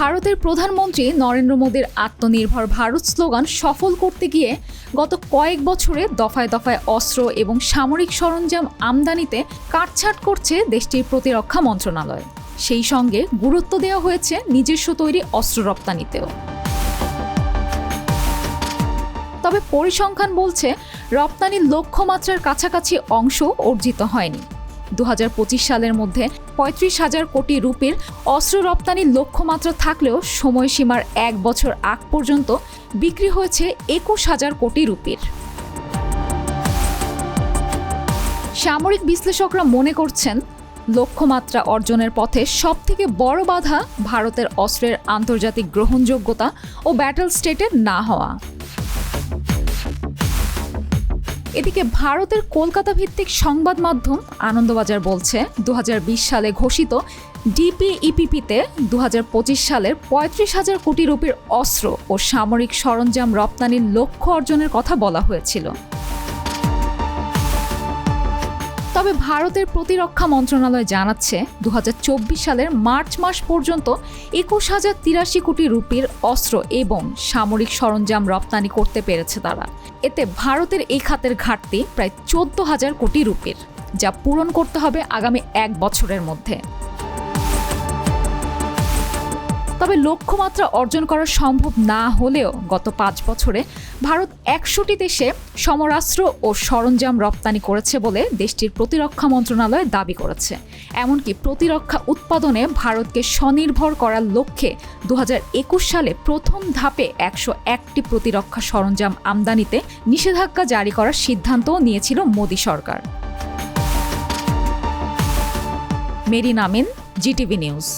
ভারতের প্রধানমন্ত্রী নরেন্দ্র মোদীর আত্মনির্ভর ভারত স্লোগান সফল করতে গিয়ে গত কয়েক বছরে দফায় দফায় অস্ত্র এবং সামরিক সরঞ্জাম আমদানিতে কাটছাট করছে দেশটির প্রতিরক্ষা মন্ত্রণালয়। সেই সঙ্গে গুরুত্ব দেওয়া হয়েছে নিজস্ব তৈরি অস্ত্র রপ্তানিতেও। তবে পরিসংখ্যান বলছে রপ্তানির লক্ষ্যমাত্রার কাছাকাছি অংশ অর্জিত হয়নি। দু হাজার পঁচিশ সালের মধ্যে পঁয়ত্রিশ হাজার কোটি রুপির অস্ত্র রপ্তানির লক্ষ্যমাত্রা থাকলেও সময়সীমার এক বছর আগ পর্যন্ত বিক্রি হয়েছে একুশ হাজার কোটি রুপির। সামরিক বিশ্লেষকরা মনে করছেন, লক্ষ্যমাত্রা অর্জনের পথে সবথেকে বড় বাধা ভারতের অস্ত্রের আন্তর্জাতিক গ্রহণযোগ্যতা ও ব্যাটল স্টেটের না হওয়া। এদিকে ভারতের কলকাতা ভিত্তিক সংবাদ মাধ্যম আনন্দবাজার বলছে দু হাজার বিশ সালে ঘোষিত ডিপিইপিপিতে দু হাজার পঁচিশ সালের পঁয়ত্রিশ হাজার কোটি রুপির অস্ত্র ও সামরিক সরঞ্জাম রপ্তানির লক্ষ্য অর্জনের কথা বলা হয়েছিল। তবে ভারতের প্রতিরক্ষা মন্ত্রণালয় জানাচ্ছে দু হাজার চব্বিশ সালের মার্চ মাস পর্যন্ত একুশ হাজার তিরাশি কোটি রুপির অস্ত্র এবং সামরিক সরঞ্জাম রপ্তানি করতে পেরেছে তারা। এতে ভারতের এই খাতের ঘাটতি প্রায় চোদ্দ হাজার কোটি রুপির, যা পূরণ করতে হবে আগামী এক বছরের মধ্যে। তবে লক্ষ্যমাত্রা অর্জন করা সম্ভব না হলেও গত পাঁচ বছরে ভারত একশোটি দেশে সমরাস্ত্র ও সরঞ্জাম রপ্তানি করেছে বলে দেশটির প্রতিরক্ষা মন্ত্রণালয় দাবি করেছে। এমনকি প্রতিরক্ষা উৎপাদনে ভারতকে স্বনির্ভর করার লক্ষ্যে দু হাজার একুশ সালে প্রথম ধাপে একশো একটি প্রতিরক্ষা সরঞ্জাম আমদানিতে নিষেধাজ্ঞা জারি করার সিদ্ধান্তও নিয়েছিল মোদী সরকার। Merin Amin GTV news.